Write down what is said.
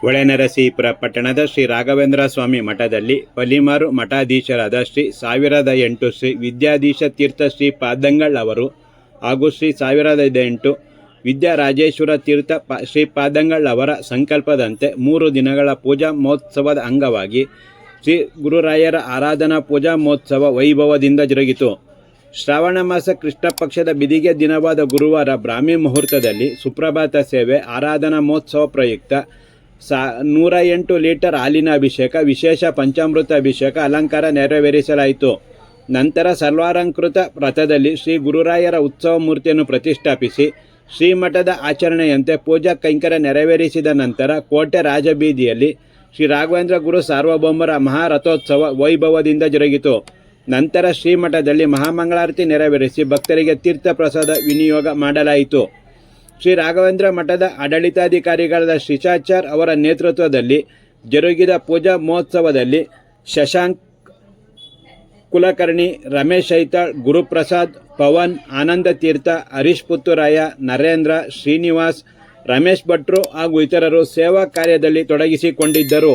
ಹೊಳೆನರಸೀಪುರ ಪಟ್ಟಣದ ಶ್ರೀ ರಾಘವೇಂದ್ರ ಸ್ವಾಮಿ ಮಠದಲ್ಲಿ ಪಲಿಮಾರು ಮಠಾಧೀಶರಾದ ಶ್ರೀ ಸಾವಿರದ ಎಂಟು ಶ್ರೀ ವಿದ್ಯಾಧೀಶ ತೀರ್ಥ ಶ್ರೀ ಪಾದಂಗಳ್ ಅವರು ಹಾಗೂ ಶ್ರೀ ಸಾವಿರದ ಎಂಟು ವಿದ್ಯಾರಾಜೇಶ್ವರ ತೀರ್ಥ ಪ ಶ್ರೀ ಪಾದಂಗಳ್ ಅವರ ಸಂಕಲ್ಪದಂತೆ ಮೂರು ದಿನಗಳ ಪೂಜಾ ಮಹೋತ್ಸವದ ಅಂಗವಾಗಿ ಶ್ರೀ ಗುರುರಾಯರ ಆರಾಧನಾ ಪೂಜಾ ಮಹೋತ್ಸವ ವೈಭವದಿಂದ ಜರುಗಿತು. ಶ್ರಾವಣ ಮಾಸ ಕೃಷ್ಣ ಪಕ್ಷದ ಬಿದಿಗೆ ದಿನವಾದ ಗುರುವಾರ ಬ್ರಾಹ್ಮಿ ಮುಹೂರ್ತದಲ್ಲಿ ಸುಪ್ರಭಾತ ಸೇವೆ, ಆರಾಧನಾ ಮಹೋತ್ಸವ ಪ್ರಯುಕ್ತ ಸಾ ನೂರ ಎಂಟು ಲೀಟರ್ ಹಾಲಿನ ಅಭಿಷೇಕ, ವಿಶೇಷ ಪಂಚಾಮೃತ ಅಭಿಷೇಕ ಅಲಂಕಾರ ನೆರವೇರಿಸಲಾಯಿತು. ನಂತರ ಸರ್ವಾಲಂಕೃತ ರಥದಲ್ಲಿ ಶ್ರೀ ಗುರುರಾಯರ ಉತ್ಸವ ಮೂರ್ತಿಯನ್ನು ಪ್ರತಿಷ್ಠಾಪಿಸಿ, ಶ್ರೀಮಠದ ಆಚರಣೆಯಂತೆ ಪೂಜಾ ಕೈಂಕರ್ಯ ನೆರವೇರಿಸಿದ ನಂತರ ಕೋಟೆ ರಾಜಬೀದಿಯಲ್ಲಿ ಶ್ರೀ ರಾಘವೇಂದ್ರ ಗುರು ಸಾರ್ವಭೌಮರ ಮಹಾರಥೋತ್ಸವ ವೈಭವದಿಂದ ಜರುಗಿತು. ನಂತರ ಶ್ರೀಮಠದಲ್ಲಿ ಮಹಾಮಂಗಳಾರತಿ ನೆರವೇರಿಸಿ ಭಕ್ತರಿಗೆ ತೀರ್ಥ ಪ್ರಸಾದ ವಿನಿಯೋಗ ಮಾಡಲಾಯಿತು. ಶ್ರೀ ರಾಘವೇಂದ್ರ ಮಠದ ಆಡಳಿತಾಧಿಕಾರಿಗಳಾದ ಶಿಶಾಚಾರ್ ಅವರ ನೇತೃತ್ವದಲ್ಲಿ ಜರುಗಿದ ಪೂಜಾ ಮಹೋತ್ಸವದಲ್ಲಿ ಶಶಾಂಕ್ ಕುಲಕರ್ಣಿ ರಮೇಶ್ ಐತಾಳ್ ಗುರುಪ್ರಸಾದ್ ಪವನ್, ಆನಂದ ತೀರ್ಥ, ಹರೀಶ್ ಪುತ್ತೂರಾಯ, ನರೇಂದ್ರ, ಶ್ರೀನಿವಾಸ್, ರಮೇಶ್ ಭಟ್ರು ಹಾಗೂ ಇತರರು ಸೇವಾ ಕಾರ್ಯದಲ್ಲಿ ತೊಡಗಿಸಿಕೊಂಡಿದ್ದರು.